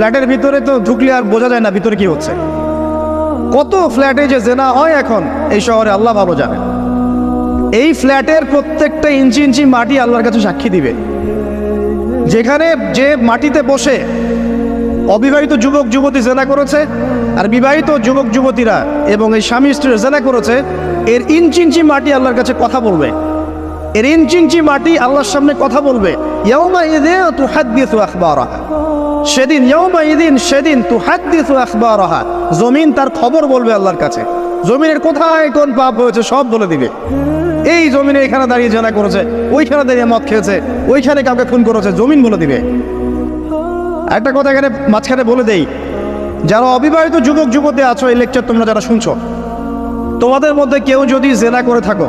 ফ্ল্যাটের ভিতরে তো ঢুকলে আর বোঝা যায় না ভিতরে কি হচ্ছে। কত ফ্ল্যাটে যে জেনা হয় এখন, এই শহরে আল্লাহ ভালো জানে। এই ফ্ল্যাটের প্রত্যেকটা ইঞ্চি ইঞ্চি মাটি আল্লাহর কাছে সাক্ষী দিবে। যেখানে যে মাটিতে বসে অবিবাহিত যুবক যুবতী জেনা করেছে আর বিবাহিত যুবক যুবতীরা এবং এই স্বামী স্ত্রী জেনা করেছে, এর ইঞ্চি ইঞ্চি মাটি আল্লাহর কাছে কথা বলবে। এর মাটি আল্লাহর সামনে কথা বলবে। ইয়াউমা ইদে তু হাদ্দিসু আখবারাহা। সেদিন ইয়াউমা ইদিন সেদিন তু হাদ্দিসু আখবারাহা। জমিন তার খবর বলবে আল্লাহর কাছে। জমিনের কোথায় কোন পাপ হয়েছে সব বলে দিবে। এই জমিনে এখানে দাঁড়িয়ে জেনা করেছে, ওইখানে দাঁড়িয়ে মদ খেয়েছে, ওইখানে কাউকে খুন করেছে, জমিন বলে দিবে। একটা কথা এখানে মাঝখানে বলে দেই, যারা অবিবাহিত যুবক যুবতী আছো, এই লেকচার তোমরা যারা শুনছো, তোমাদের মধ্যে কেউ যদি জেনা করে থাকো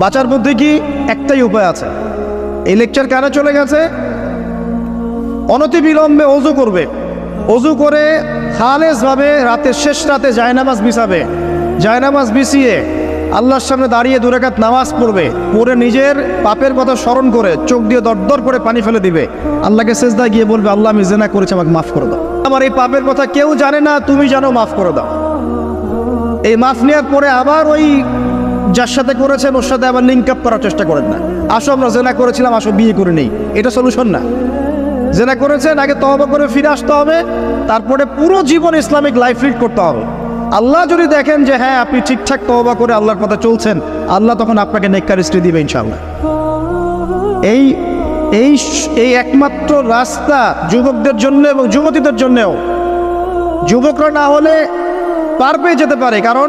বাঁচার মধ্যে কি একটাই উপায় আছে? এই লেকচার কেন চলে গেছে? অনতিবিলম্বে অজু করবে। অজু করে খালেজভাবে রাতের শেষ রাতে জায়নামাজ বিছাবে। জায়নামাজ বিছিয়ে আল্লাহর সামনে দাঁড়িয়ে দুরাকাত নামাজ পড়বে। পড়ে নিজের পাপের কথা স্মরণ করে চোখ দিয়ে দরদর করে পানি ফেলে দিবে। আল্লাহকে সেজদা গিয়ে বলবে, আল্লাহ, আমি জেনা করেছি, আমাকে মাফ করে দাও। আমার এই পাপের কথা কেউ জানে না, তুমি জানো, মাফ করে দাও। এই মাফ নেওয়ার পরে আবার ওই যার সাথে করেছেন, ওর সাথে আবার লিঙ্ক আপ করার চেষ্টা করেন না। আসো আমরা জেনা করেছিলাম, আসো বিয়ে করে নেই। এটা সলিউশন না। জেনা করেছেন, আগে তহবা করে ফিরে আসতে হবে, তারপরে পুরো জীবন ইসলামিক লাইফ লিড করতে হবে। আল্লাহ যদি দেখেন যে হ্যাঁ আপনি ঠিকঠাক তহবা করে আল্লাহর কথা চলছেন, আল্লাহ তখন আপনাকে নেককার স্ত্রী দিবে ইনশাল্লাহ এই এই এই একমাত্র রাস্তা যুবকদের জন্য এবং যুবতীদের জন্যেও। যুবকরা না হলে পার পেয়ে যেতে পারে, কারণ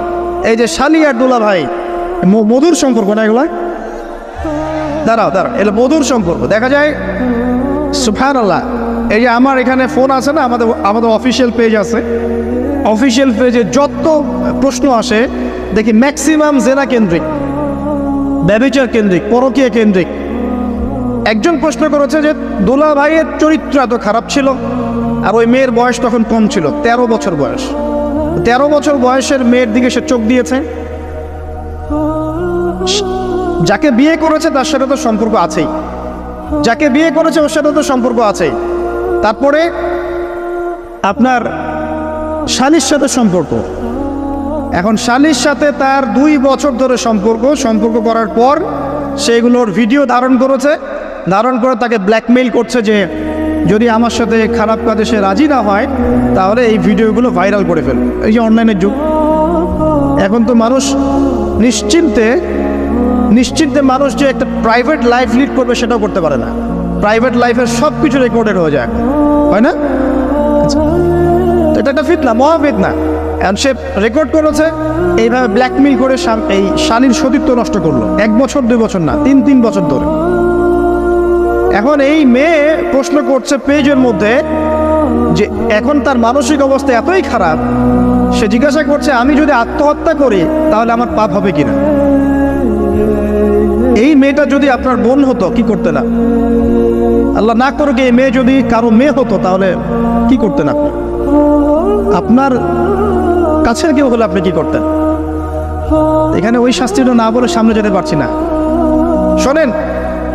এই যে শালি আর দুলা ভাই মধুর সম্পর্ক না এগুলা? দাঁড়াও দাঁড়াও, এটা মধুর সম্পর্ক। দেখা যায় সুফান আল্লাহ এই যে আমার এখানে ফোন আছে না, আমাদের আমাদের অফিসিয়াল পেজ আছে। অফিসিয়াল পেজে যত প্রশ্ন আসে, দেখি ম্যাক্সিমাম জেনা কেন্দ্রিক, ব্যবচার কেন্দ্রিক, পরকীয় কেন্দ্রিক। একজন প্রশ্ন করেছে যে, দোলা ভাইয়ের চরিত্র এত খারাপ ছিল, আর ওই মেয়ের বয়স তখন কম ছিল, তেরো বছর বয়স। তেরো বছর বয়সের মেয়ের দিকে সে চোখ দিয়েছে। যাকে বিয়ে করেছে তার সাথে তো সম্পর্ক আছেই। যাকে বিয়ে করেছে ওর সাথে তো সম্পর্ক আছেই। তারপরে আপনার শালির সাথে সম্পর্ক। এখন শালির সাথে তার দুই বছর ধরে সম্পর্ক। সম্পর্ক করার পর সেগুলোর ভিডিও ধারণ করেছে। ধারণ করে তাকে ব্ল্যাকমেইল করছে যে যদি আমার সাথে খারাপ কাজে সে রাজি না হয়, তাহলে এই ভিডিওগুলো ভাইরাল করে ফেলবে। এই যে অনলাইনের যুগ। এখন তো মানুষ নিশ্চিন্তে নিশ্চিন্তে মানুষ যে একটা প্রাইভেট লাইফ লিড করবে সেটাও করতে পারে না। প্রাইভেট লাইফের সব কিছু রেকর্ডেড হয়ে যায় হয় না? এটা একটা ফিতনা মহা ফিতনা এখন সে রেকর্ড করেছে, এইভাবে ব্ল্যাকমেল করে এই শালীর সতীত্ব নষ্ট করল। এক বছর, দুই বছর না, তিন তিন বছর ধরে। এখন এই মেয়ে প্রশ্ন করছে পেজের মধ্যে যে এখন তার মানসিক অবস্থা এতই খারাপ, সে জিজ্ঞাসা করছে, আমি যদি আত্মহত্যা করি, তাহলে আমার পাপ হবে কিনা? এই মেয়েটা যদি আপনার বোন হতো, কি করতে না আল্লাহ না করুক এই মেয়ে যদি কারও মেয়ে হতো, তাহলে কি করতেন আপনি? আপনার কাছের কেউ হলে আপনি কি করতেন? এখানে ওই শাস্তিটা না বলে সামনে যেতে পারছি না। শোনেন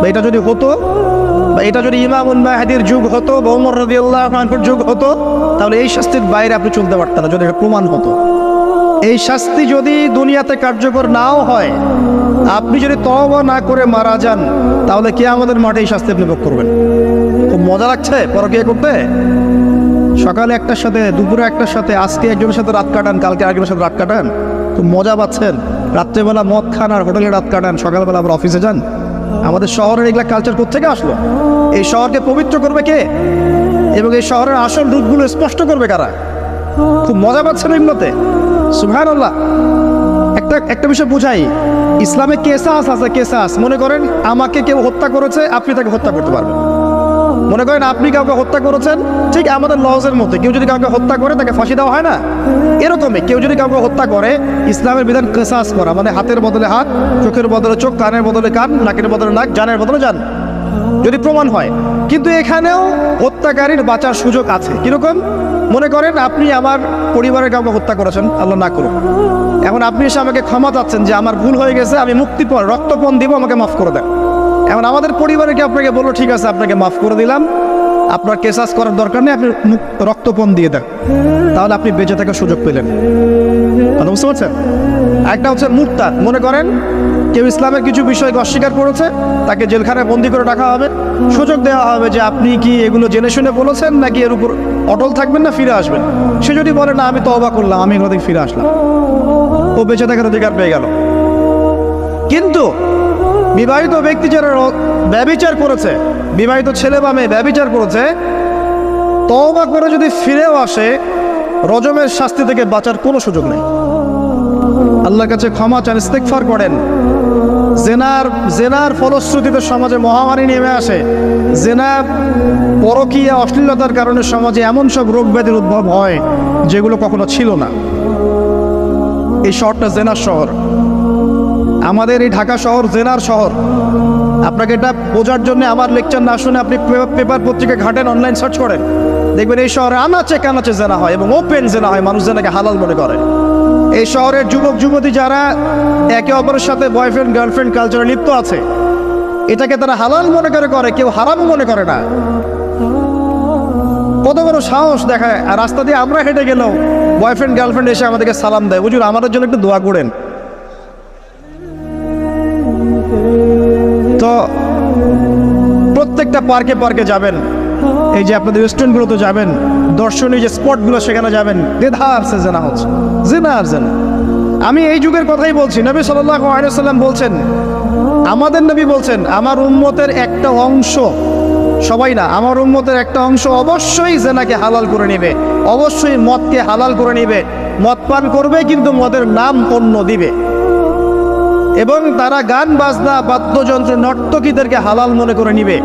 বা এটা যদি হতো, বা এটা যদি ইমামুল মাহাদির যুগ হতো বা ওমর রদিউল্লাহ যুগ হতো, তাহলে এই শাস্তির বাইরে আপনি চলতে পারতেন না যদি এটা প্রমাণ হতো। এই শাস্তি যদি দুনিয়াতে কার্যকর নাও হয়, আপনি যদি তওবা না করে মারা যান, তাহলে কে আমাদের মাঠে এই শাস্তি আপনি ভোগ করবেন? খুব মজা লাগছে? পরকিয়া করতে? সকালে একটার সাথে, দুপুরে একটার সাথে, আজকে একজনের সাথে রাত কাটান, কালকে আরেকজনের সাথে রাত কাটান? খুব মজা পাচ্ছেন। রাত্রেবেলা মদ খান আর হোটেলে রাত কাটান, সকালবেলা আবার অফিসে যান? আমাদের শহরের এগুলা কালচার থেকে আসলো? এই শহরকে পবিত্র করবে কে? এবং এই শহরের আসল রূপগুলো স্পষ্ট করবে কারা? খুব মজা পাচ্ছেন এগুলোতে। সুহান আল্লাহ একটা একটা বিষয় বুঝাই। ইসলামে কেসাস আছে, কেসাস। মনে করেন, আমাকে কেউ হত্যা করেছে, আপনি তাকে হত্যা করতে পারবেন। মনে করেন আপনি কাউকে হত্যা করেছেন, ঠিক আমাদের লজের মধ্যে, কেউ যদি কাউকে হত্যা করে, তাকে ফাঁসি দেওয়া হয় না। এরকমই কেউ যদি কাউকে হত্যা করে, ইসলামের বিধান কেসাস করা মানে হাতের বদলে হাত, চোখের বদলে চোখ, কানের বদলে কান, নাকের বদলে নাক, জানের বদলে জান, যদি প্রমাণ হয়। কিন্তু এখানেও হত্যাকারীর বাঁচার সুযোগ আছে। কীরকম? মনে করেন আপনি আমার পরিবারের কাউকে হত্যা করেছেন, আল্লাহ না করুন এখন আপনি এসে আমাকে ক্ষমা চাচ্ছেন যে আমার ভুল হয়ে গেছে, আমি মুক্তিপণ, রক্তপণ দিব, আমাকে মাফ করে দেন। এখন আমাদের পরিবারে কি আপনাকে বলল, ঠিক আছে, আপনাকে মাফ করে দিলাম। আপনার কেসাস করার দরকার নেই, আপনি রক্তপণ দিয়ে দেন। তাহলে আপনি বেঁচে থাকার সুযোগ পেলেন। কথা বুঝতে পারছেন? একটা হচ্ছে মুক্তার। মনে করেন, কেউ ইসলামের কিছু বিষয়কে অস্বীকার করেছে, তাকে জেলখানায় বন্দি করে রাখা হবে। সুযোগ দেওয়া হবে যে আপনি কি এগুলো জেনে শুনে বলেছেন, নাকি এর উপর অটল থাকবেন না, ফিরে আসবেন? সে যদি বলে, না, আমি তো অবাক করলাম, আমি এগুলো থেকে ফিরে আসলাম। ও বেঁচে থাকার অধিকার পেয়ে গেল। কিন্তু বিবাহিত ব্যক্তি যারা র- ব্যভিচার করেছে, বিবাহিত ছেলে বা মেয়ে ব্যভিচার করেছে, তওবা করে যদি ফিরেও আসে, রজমের শাস্তি থেকে বাঁচার কোনো সুযোগ নেই। আল্লাহর কাছে ক্ষমা চান ইস্তেকফার করেন। জেনার জেনার ফলশ্রুতিতে সমাজে মহামারী নেমে আসে। জেনা পরকীয়া অশ্লীলতার কারণে সমাজে এমন সব রোগ ব্যাধির উদ্ভব হয়, যেগুলো কখনো ছিল না। এই শহরটা জেনার শহর। আমাদের এই ঢাকা শহর জেনার শহর। আপনাকে এটা বোঝার জন্য আমার লেকচার না শুনে আপনি পেপার পত্রিকা ঘাটেন অনলাইন সার্চ করেন। দেখবেন এই শহরে আনাচে কানাচে জেনা হয় এবং ওপেন জেনা হয়, মানুষ জেনাকে হালাল মনে করে। এই শহরের যুবক, যুবতী যারা একে অপরের সাথে বয়ফ্রেন্ড গার্লফ্রেন্ড কালচারে লিপ্ত আছে, এটাকে তারা হালাল মনে করে করে, কেউ হারাম মনে করে না। কত বড় সাহস দেখায়, আর রাস্তা দিয়ে আমরা হেঁটে গেলেও বয়ফ্রেন্ড গার্লফ্রেন্ড এসে আমাদেরকে সালাম দেয়। বুঝুন আমাদের জন্য একটু দোয়া করেন। প্রত্যেকটা পার্কে পার্কে যাবেন। এই যে আপনাদের রেস্টুরেন্টগুলোতে যাবেন, দর্শনীয় যে স্পটগুলো সেখানে যাবেন, দেধা আসছে জেনা হচ্ছে, জেনা আর জেনা। আমি এই যুগের কথাই বলছি, নবী সাল্লাহ বলছেন, আমাদের নবী বলছেন, আমার উম্মতের একটা অংশ, সবাই না, আমার উম্মতের একটা অংশ অবশ্যই জেনাকে হালাল করে নেবে, অবশ্যই মদকে হালাল করে নেবে, মদ পান করবে কিন্তু মদের নাম অন্য দিবে। এবং তারা গান, বাজনা, বাদ্যযন্ত্র, নর্তকীদেরকে হালাল মনে করে নিবে।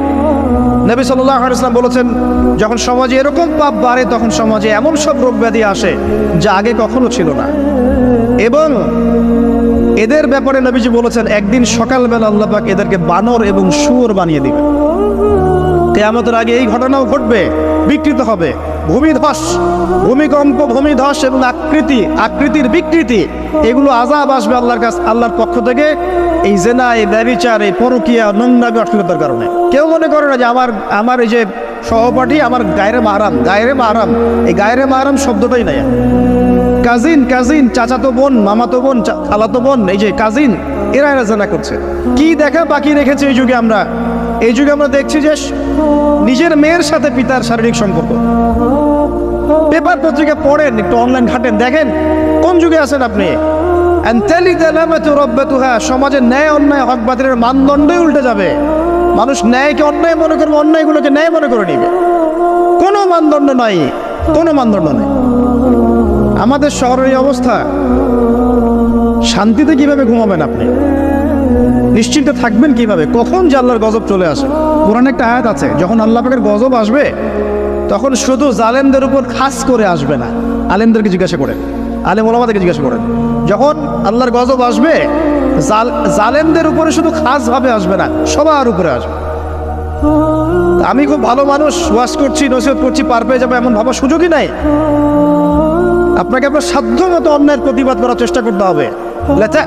নবী সাল্লাহ ইসলাম বলেছেন, যখন সমাজে এরকম পাপ বাড়ে, তখন সমাজে এমন সব রোগ ব্যাধি আসে যা আগে কখনো ছিল না। এবং এদের ব্যাপারে নবীজি বলেছেন, একদিন সকালবেলা আল্লাহ পাক এদেরকে বানর এবং শুয়োর বানিয়ে দিবে কেয়ামতের আগে এই ঘটনাও ঘটবে, বিকৃত হবে। ভূমিধস, ভূমিকম্প, ভূমিধস এবং আকৃতি, আকৃতির বিকৃতি, এগুলো আজাব আসবে আল্লাহর কাছ, আল্লাহর পক্ষ থেকে। এই জেনা, এই ব্যবিচার এই পরকিয়া, নোংরামি অশ্লীলতার কারণে। কেউ মনে করে না যে আমার আমার এই যে সহপাঠী, আমার গায়ের মারাম গায়ের মারাম এই গায়ের মারাম শব্দটাই নাই। কাজিন কাজিন, চাচাতো বোন, মামাতো বোন খালাতো বোন, এই যে কাজিন, এরা এরা জেনা করছে। কি দেখা বাকি রেখেছে এই যুগে আমরা? এই যুগে আমরা দেখছি যে নিজের মেয়ের সাথে পিতার শারীরিক সম্পর্ক। পেপার পত্রিকা পড়েন, একটু অনলাইন ঘাটেন, দেখেন কোন যুগে আছেন আপনি? And telling the lamatu সমাজে ন্যায় অন্যায়, হক বাতিলের মানদণ্ডই উল্টে যাবে। মানুষ ন্যায়কে অন্যায় মনে করবে, অন্যায়গুলোকে ন্যায় মনে করে নিবে। কোনো মানদণ্ড নাই, কোনো মানদণ্ড নেই। আমাদের শহরের অবস্থা, শান্তিতে কীভাবে ঘুমাবেন আপনি? নিশ্চিন্তে থাকবেন কীভাবে? কখন যে আল্লাহর গজব চলে আসে? কোরআন একটা আয়াত আছে, যখন আল্লাহ পাকের গজব আসবে, তখন শুধু জালেমদের উপর খাস করে আসবে না, আলেমদেরকে জিজ্ঞাসা করেন, আলেম ওলামাদেরকে জিজ্ঞাসা করেন। যখন আল্লাহর গজব আসবে, জাল, জালেমদের উপরে শুধু খাসভাবে আসবে না, সবার উপরে আসবে। আমি খুব ভালো মানুষ ওয়াশ করছি, নসিহত করছি, পার পেয়ে যাব, এমন ভাবার সুযোগই নাই। আপনাকে আপনার সাধ্য মতো অন্যায়ের প্রতিবাদ করার চেষ্টা করতে হবে।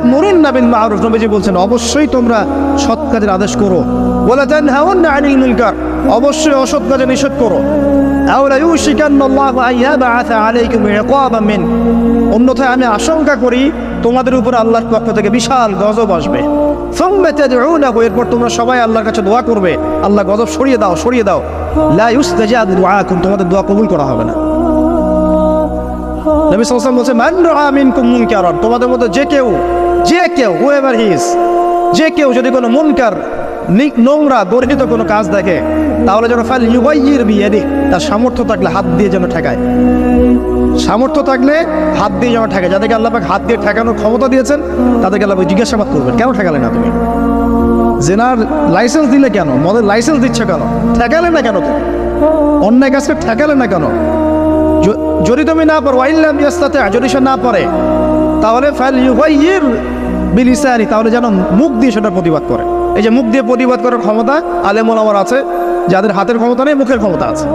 মরেন না বিল মারুফ, নবীজি বলছেন, অবশ্যই তোমরা সৎ কাজের আদেশ করো। বলে দেন আনিল মুনকার, অবশ্যই অসৎ কাজে নিষেধ করো। অন্যথায় আমি আশঙ্কা করি, তোমাদের উপর আল্লাহর পক্ষ থেকে বিশাল গজব আসবে। এরপর তোমরা সবাই আল্লাহর কাছে দোয়া করবে। আল্লাহ গজব সরিয়ে দাও সরিয়ে দাও। লাউস তোমাদের দোয়া কবুল করা হবে না। নবী তোমাদের মধ্যে যে কেউ যে কেউ হুএভার হি ইজ যে কেউ যদি কোনো মুনকার নোংরা কোনো কাজ দেখে, তাহলে যেন ফাল তার সামর্থ্য থাকলে হাত দিয়ে যেন ঠেকায়। সামর্থ্য থাকলে হাত দিয়ে যেন ঠেকায়। যাদেরকে আল্লাহ হাত দিয়ে ঠেকানোর ক্ষমতা দিয়েছেন, তাদেরকে আল্লাহ জিজ্ঞাসাবাদ করবেন, কেন ঠেকালে না তুমি? জেনার লাইসেন্স দিলে কেন? মদের লাইসেন্স দিচ্ছে কেন? ঠেকালে না কেন তুমি? অন্যায় কাজকে ঠেকালে না কেন? যদি তুমি না পারো ওয়াইল্লাম ইয়াস্তাতে যদি সে না পারে তাহলে ফাল ইউগাইয়ির বিলিসানি, তাহলে যেন মুখ দিয়ে সেটা প্রতিবাদ করে। এই যে মুখ দিয়ে প্রতিবাদ করার ক্ষমতা আলেম ওলামার আছে, যাদের হাতের ক্ষমতা নেই, মুখের ক্ষমতা আছে।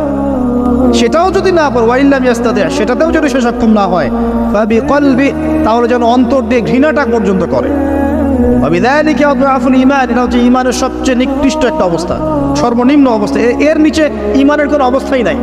সেটাও যদি না পারে ওয়াইল্লাম ইয়াস্তাতে, সেটাতেও যদি সে সক্ষম না হয় কলবি তাহলে যেন অন্তর দিয়ে ঘৃণাটা পর্যন্ত করে। ইমান এটা হচ্ছে ইমানের সবচেয়ে নিকৃষ্ট একটা অবস্থা, সর্বনিম্ন অবস্থা। এর নিচে ইমানের কোনো অবস্থাই নাই।